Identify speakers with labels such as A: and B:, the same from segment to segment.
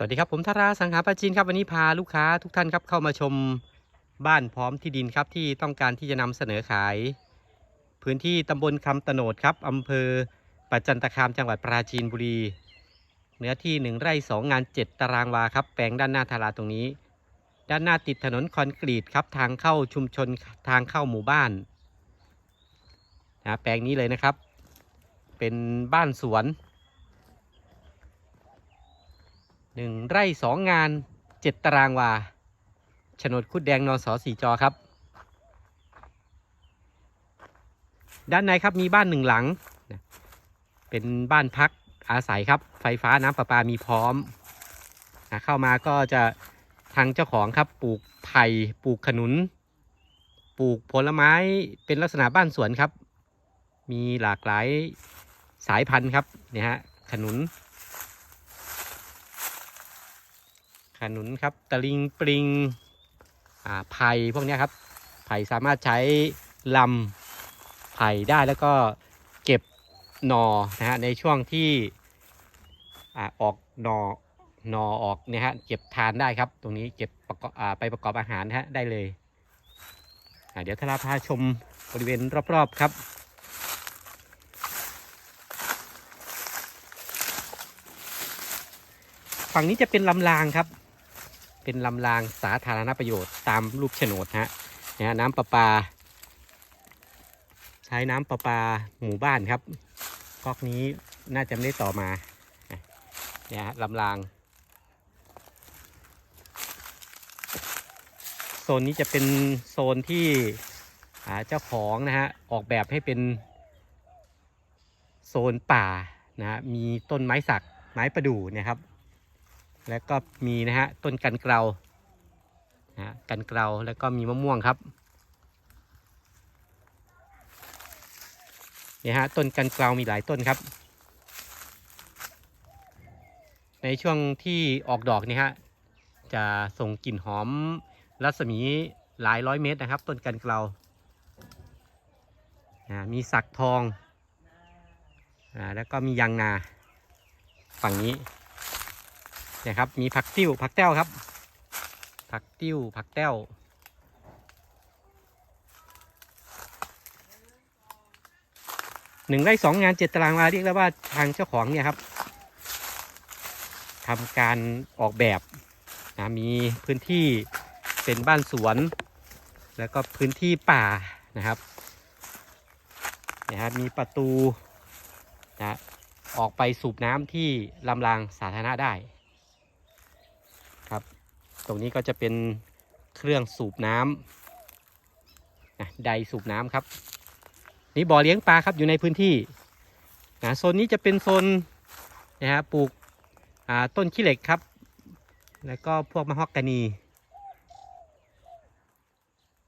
A: สวัสดีครับผมธาราสังหาปาจินครับวันนี้พาลูกค้าทุกท่านครับเข้ามาชมบ้านพร้อมที่ดินครับที่ต้องการที่จะนำเสนอขาย พื้นที่ตำบลคำตโนดครับอำเภอปัจจันตคามจังหวัดปราจีนบุรี เนื้อที่ 1 ไร่ 2 งาน 7 ตารางวาครับแปลงด้านหน้าทาราตรงนี้ ด้านหน้าติดถนนคอนกรีตครับทางเข้าชุมชนทางเข้าหมู่บ้านนะแปลงนี้เลยนะครับ เป็นบ้านสวน หนึ่งไร่สองงานเจ็ดตารางวาโฉนดคุดแดงนอสอสีจอครับ ด้านในครับมีบ้านหนึ่งหลัง เป็นบ้านพักอาศัยครับ ไฟฟ้าน้ำประปามีพร้อม เข้ามาก็จะทางเจ้าของครับปลูกไผ่ปลูกขนุน ปลูกผลไม้เป็นลักษณะบ้านสวนครับ มีหลากหลายสายพันธุ์ครับเนี่ยฮะขนุน ขนุนครับตะลิงปลิงอ่าไผ่พวกนี้ครับ ไผ่สามารถใช้ลำไผ่ได้แล้วก็เก็บหนอนะฮะในช่วงที่อ่าออกหนอหนอออกเนี่ยฮะเก็บทานได้ครับ ตรงนี้เก็บประกอบอ่าไปประกอบอาหารฮะได้เลยอ่าเดี๋ยวทาราพาชมบริเวณรอบๆครับฝั่งนี้จะเป็นลำรางครับ เป็นลำรางสาธารณประโยชน์ตามรูปโฉนดฮะนะฮะน้ำประปา ใช้น้ำประปาหมู่บ้านครับก๊อกนี้น่าจะไม่ได้ต่อมาเนี่ยฮะลำรางโซนนี้จะเป็นโซนที่เจ้าของนะฮะออกแบบให้เป็นโซนป่านะฮะมีต้นไม้สักไม้ประดู่นี่ยครับ แล้วก็มีนะฮะต้นกันเกลานะฮะกันเกลาแล้วก็มีมะม่วงครับเนี่ยฮะต้นกันเกลามีหลายต้นครับ ในช่วงที่ออกดอกเนี่ยฮะจะส่งกลิ่นหอมรัศมีหลายร้อยเมตรนะครับ ต้นกันเกลาอ่ามีสักทองอแล้วก็มียางนาฝั่งนี้ เนี่ยครับ มีผักติ้ว ผักแต้วครับ ผักติ้ว ผักแต้ว หนึ่งไร่สองงานเจ็ดตารางวาเรียกได้ว่าทางเจ้าของเนี่ยครับทำการออกแบบนะมีพื้นที่เป็นบ้านสวน แล้วก็พื้นที่ป่านะครับนะครับมีประตูนะออกไปสูบน้ำที่ลำรางสาธารณะได้ ตรงนี้ก็จะเป็นเครื่องสูบน้ำนะไดสูบน้ำครับ นี่บ่อเลี้ยงปลาครับอยู่ในพื้นที่นะโซนนี้จะเป็นโซนนะฮะปลูกต้นขี้เหล็กครับ แล้วก็พวกมะฮอกกานี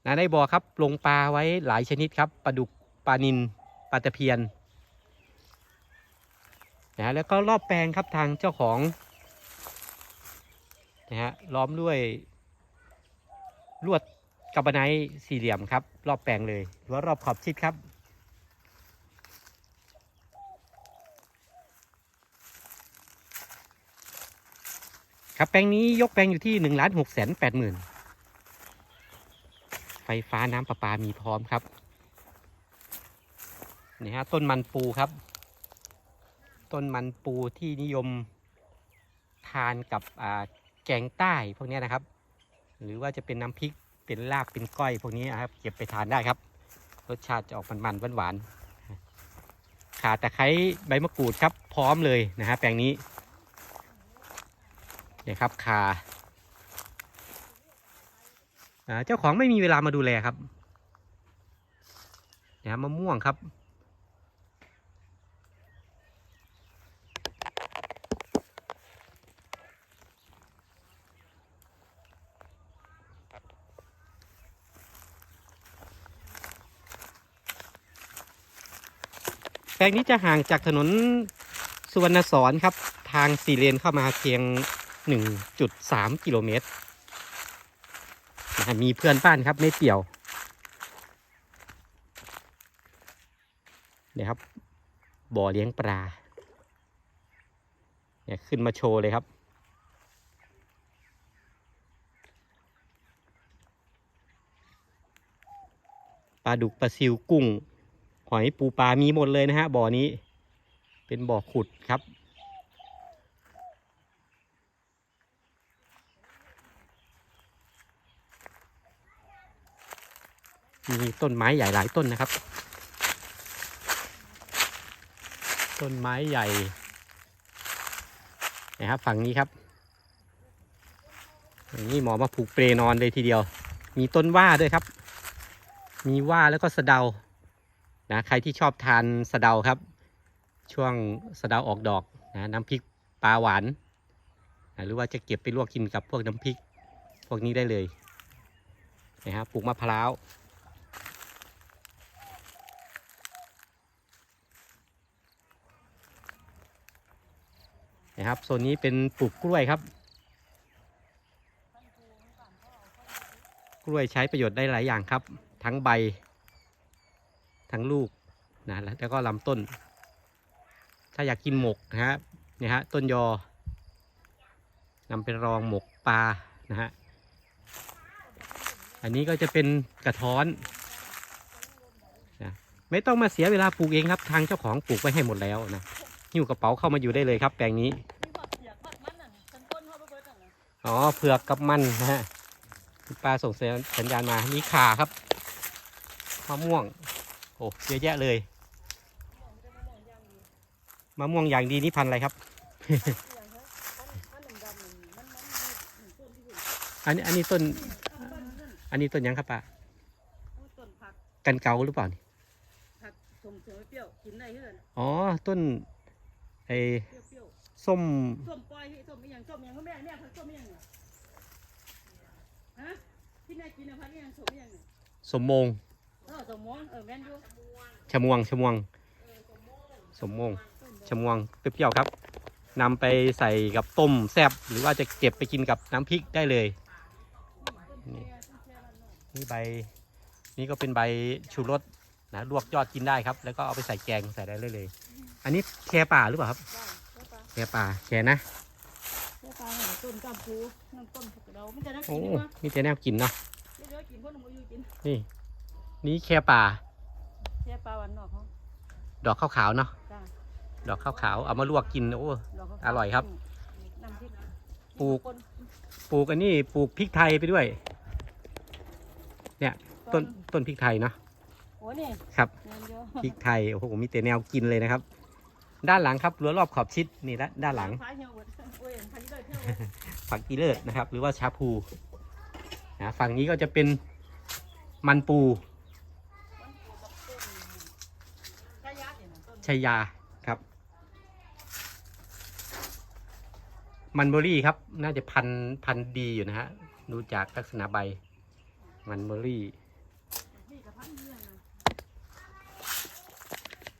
A: นะในบ่อครับลงปลาไว้หลายชนิดครับปลาดุกปลานินปลาตะเพียนนะฮะแล้วก็รอบแปลงครับทางเจ้าของ นะฮะล้อมด้วย ลวดกระบไนสี่เหลี่ยมครับ รอบแปลงเลยหรือว่ารอบขอบชิดครับ ครับแปลงนี้ยกแปลงอยู่ที่หนึ่งล้านหกแสนแปดหมื่นไฟฟ้าน้ำประปามีพร้อมครับนี่ฮะต้นมันปูครับ ต้นมันปูที่นิยมทานกับอ่า แกงใต้พวกนี้นะครับ หรือว่าจะเป็นน้ำพริกเป็นลาบเป็นก้อยพวกนี้นะครับ เก็บไปทานได้ครับ รสชาติจะออกมันๆหวานๆขาตะไคร้ใบมะกรูดครับพร้อมเลยนะฮะแปลงนี้เนี่ยครับขาอ่าเจ้าของไม่มีเวลามาดูแลครับเนี่ยมะม่วงครับ แปลงนี้จะห่างจากถนนสุวรรณสอนครับ ทางสี่เลนเข้ามาเพียง 1.3 กิโลเมตร มีเพื่อนบ้านครับไม่เปี่ยวเนี่ยครับ บ่อเลี้ยงปลาเนี่ยขึ้นมาโชว์เลยครับปลาดุกปลาซิวกุ้ง หอยปูปลามีหมดเลยนะฮะบ่อนี้ เป็นบ่อขุดครับ มีต้นไม้ใหญ่หลายต้นนะครับ ต้นไม้ใหญ่นะครับฝั่งนี้ครับอย่างนี้หมอมาผูกเปลนอนเลยทีเดียว มีต้นว่าด้วยครับ มีว่าแล้วก็สะเดา นะใครที่ชอบทานสะเดาครับ ช่วงสะเดาออกดอกนะน้ำพริกปลาหวานนะหรือว่าจะเก็บไปลวกกินกับพวกน้ำพริก พวกนี้ได้เลยนะครับปลูกมะพร้าวนะครับโซนนี้เป็นปลูกกล้วยครับ กล้วยใช้ประโยชน์ได้หลายอย่างครับ ทั้งใบ ทั้งลูกนะแล้วก็ลำต้น ถ้าอยากกินหมกนะฮะเนี่ยฮะต้นยอนำไปรองหมกปลานะฮะอันนี้ก็จะเป็นกระท้อนนะไม่ต้องมาเสียเวลาปลูกเองครับทางเจ้าของปลูกไว้ให้หมดแล้วนะหิ้วกระเป๋าเข้ามาอยู่ได้เลยครับ แปลงนี้
B: มีบักเสียกบักมันน่ะฉันต้นเขาไปเบิดอะนะ
A: อ๋อเผือกกับมันนะฮะป้าส่งสัญญาณมามีขาครับมะม่วง อ้เยอะแยะเลยมะม่วงอย่างดีนี่พันอะไรครับ
B: อันนี้อั
A: นนี้ต้น อันนี้ต้นยังครับป้า
B: ต้นผัก
A: กันเกาหรือเปล่านี่
B: ผักสมเสริมเปรี้ยวกินได้เฮือน
A: อ๋อต้นไอ้ส้ม
B: ส้มปล่อยส้มอีหยังส้มอีหยังเขาแม่แม่ผักส้มอีหยังฮะที่แม่กินนะผักอีหยังส้มอีหยังเนี่ย
A: สมมง
B: ออสมมองเออแม่นอยู่
A: ชะมวงชะมวง สมมงชะมวงเปรี้ยวๆครับนำไปใส่กับต้มแซบหรือว่าจะเก็บไปกินกับน้ำพริกได้เลย นี่นี่ใบ นี่ก็เป็นใบชูรสนะลวกยอดกินได้ครับ แล้วก็เอาไปใส่แกงใส่ได้เลยเลย อันนี้แคป่าหรือเปล่าครับ
B: ได้ได้ปลา
A: แคป่าแคนะ
B: ได้ปลาหาต้นกำปูน้ำต้นผักกระเดาไม่จะน่า
A: โอ้
B: กินดีกว่า
A: มีแต่แนวกินเนาะ
B: เดี๋ยวๆกินพวกหนูอยู่กิน
A: นี่ นี่แคป่า
B: แค่ปลาวันนอกเขา
A: ดอกขาวๆเนาะ
B: จ้า
A: ดอกขาวๆ เอามาลวกกิน โอ้
B: ดกเขา
A: อร่อยครับ
B: น้ำพริก
A: ปลูก
B: คน
A: ปลูกอันนี้ปลูกพริกไทยไปด้วยเนี่ยต้นต้นพริกไทยเนาะ
B: โอ้นี่
A: ครับ
B: เงินเยอะ
A: พริกไทย โอ้โห มีแต่แนวกินเลยนะครับ ด้านหลังครับรั้วรอบขอบชิด นี่ละด้านหลัง
B: ฟ้าเหี่ยวหมดโอ้ยพายุเลยเที่ยว
A: ผักกีเลิศนะครับ หรือว่าชาพูนะฝั่งนี้ก็จะเป็นมันปู
B: กระยาเนี่ยนะต้น
A: ชัยยาครับมันเบอรี่ครับ น่าจะพันพันดีอยู่นะฮะ ดูจากลักษณะใบ มันเบอรี่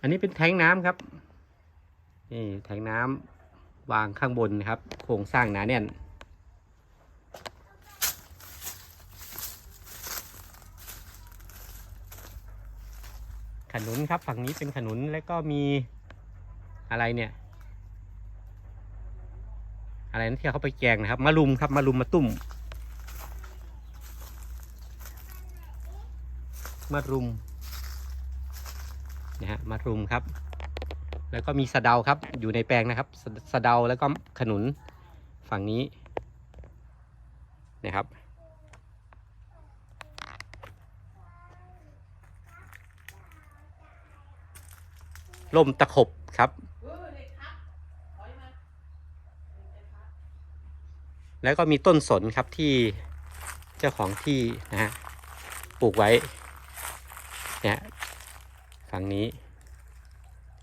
B: อันนี้
A: เป็นแทงน้ำครับ นี่แทงน้ำวางข้างบนนะครับ โครงสร้างหนาแน่น ขนุนครับ ฝั่งนี้เป็นขนุนแล้วก็มีอะไรเนี่ย อะไรนั่นที่เขาไปแกงนะครับมะรุมครับมะรุมมาตุ้มมะรุมนะฮะมะรุมครับ แล้วก็มีสะเดาครับอยู่ในแปลงนะครับสะเดาแล้วก็ขนุนฝั่งนี้นะครับ ล่มตะขบครับ แล้วก็มีต้นสนครับที่เจ้าของที่นะฮะปลูกไว้เนี่ยฝั่งนี้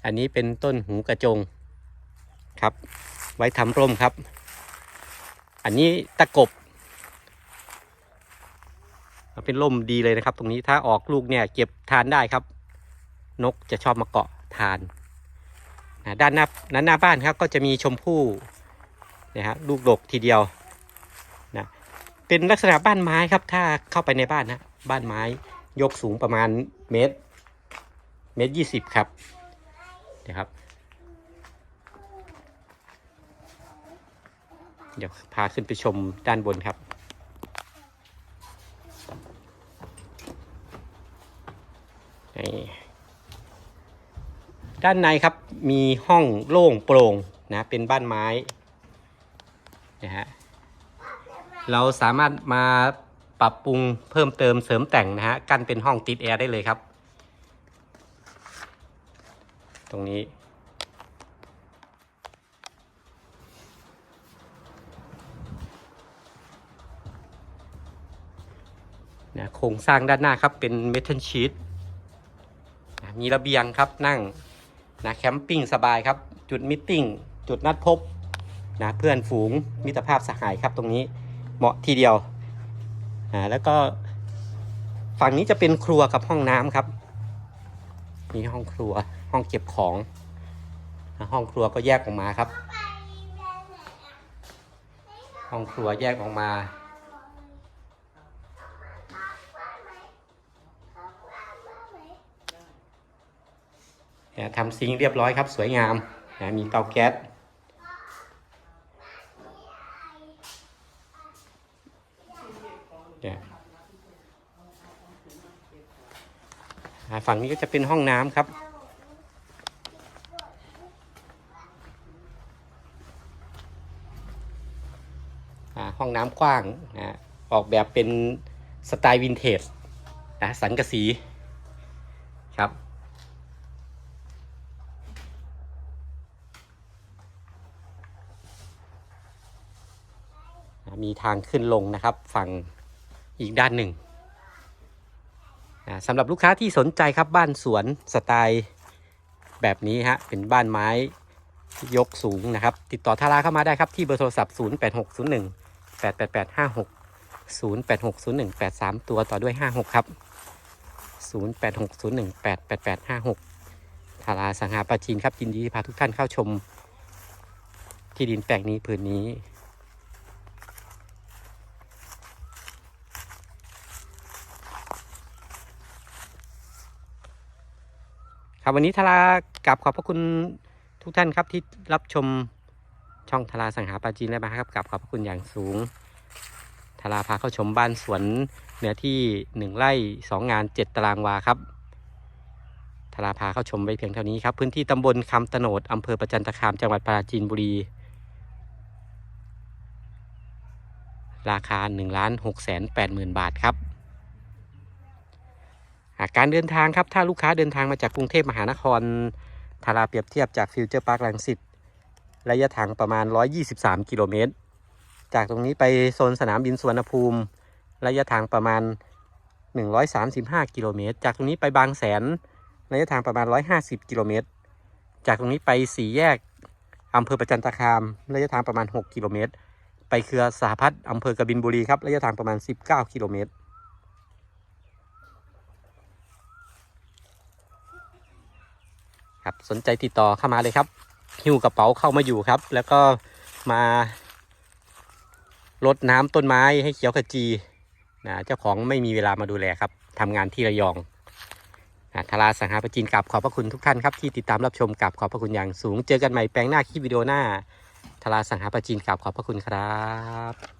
A: อันนี้เป็นต้นหูกระจงครับ ไว้ทำร่มครับ อันนี้ตะกบเป็นร่มดีเลยนะครับ ตรงนี้ถ้าออกลูกเนี่ยเก็บทานได้ครับ นกจะชอบมาเกาะ ทานนะด้านหน้านั้นหน้าบ้านครับก็จะมีชมพู่นะฮะลูกดกทีเดียวนะเป็นลักษณะบ้านไม้ครับ ถ้าเข้าไปในบ้านนะบ้านไม้ยกสูงประมาณเมตรเมตรยี่สิบครับนะครับ เดี๋ยวพาขึ้นไปชมด้านบนครับ ด้านในครับมีห้องโล่งโปร่งนะเป็นบ้านไม้นะฮะเราสามารถมาปรับปรุงเพิ่มเติมเสริมแต่งนะฮะกั้นเป็นห้องติดแอร์ได้เลยครับ ตรงนี้ นะโครงสร้างด้านหน้าครับเป็นเมทัลชีตนะมีระเบียงครับนั่ง นะแคมปิ้งสบายครับ จุดมิทติ้งจุดนัดพบนะเพื่อนฝูงมิตรภาพสหายครับตรงนี้เหมาะทีเดียวนะแล้วก็ฝั่งนี้จะเป็นครัวกับห้องน้ำครับนี่ห้องครัวห้องเก็บของนะห้องครัวก็แยกออกมาครับ ห้องครัวแยกออกมา นะทำซิงเรียบร้อยครับ สวยงามนะมีเตาแก๊สนะฝั่งนี้ก็จะเป็นห้องน้ำครับห้องน้ำกว้างนะออกแบบเป็นสไตล์วินเทจนะสังกะสีครับ มีทางขึ้นลงนะครับ ฝั่งอีกด้านหนึ่งอ่าสำหรับลูกค้าที่สนใจครับบ้านสวนสไตล์แบบนี้ฮะเป็นบ้านไม้ยกสูงนะครับ ติดต่อทาราเข้ามาได้ครับที่เบอร์โทรศัพท์ 0860188856 08601883ตัวต่อด้วย 56 ครับ 0860188856 ทาราสังหาปาจีนครับยินดีที่พาทุกท่านเข้าชม ที่ดินแปลงนี้ผืนนี้ ครับวันนี้ทารากลับขอบพระคุณทุกท่านครับที่รับชมช่องทาราสังหาปาจีนและมาครับกลับขอบพระคุณอย่างสูงทาราพาเข้าชมบ้านสวนเนื้อที่หนึ่งไร่สองงานเจ็ดตารางวาครับทาราพาเข้าชมไว้เพียงเท่านี้ครับ พื้นที่ตำบลคำตโนดอำเภอประจันตคามจังหวัดปราจีนบุรี ราคา1ล้าน6แสน8หมื่นบาทครับ การเดินทางครับถ้าลูกค้าเดินทางมาจากกรุงเทพมหานครทาราเปรียบเทียบจากฟิวเจอร์พาร์คลังสิตระยะทางประมาณ 123 กิโลเมตร จากตรงนี้ไปโซนสนามบินสุวรรณภูมิ ระยะทางประมาณ 135 กิโลเมตร จากตรงนี้ไปบางแสน ระยะทางประมาณ 150 กิโลเมตร จากตรงนี้ไปสี่แยกอำเภอประจันตคาม ระยะทางประมาณ 6 กิโลเมตร ไปเครือสหพัฒน์อำเภอกบินบุรีครับ ระยะทางประมาณ 19 กิโลเมตร ครับสนใจติดต่อเข้ามาเลยครับหิ้วกระเป๋าเข้ามาอยู่ครับ แล้วก็มาลดน้ำต้นไม้ให้เขียวขจีนะเจ้าของไม่มีเวลามาดูแลครับทำงานที่ระยองนะทาราสังหาปจีนกับขอบพระคุณทุกท่านครับที่ติดตามรับชมกับขอบพระคุณอย่างสูง เจอกันใหม่แปลงหน้าคลิปวิดีโอหน้าทาราสังหาปจีนกับขอบพระคุณครับ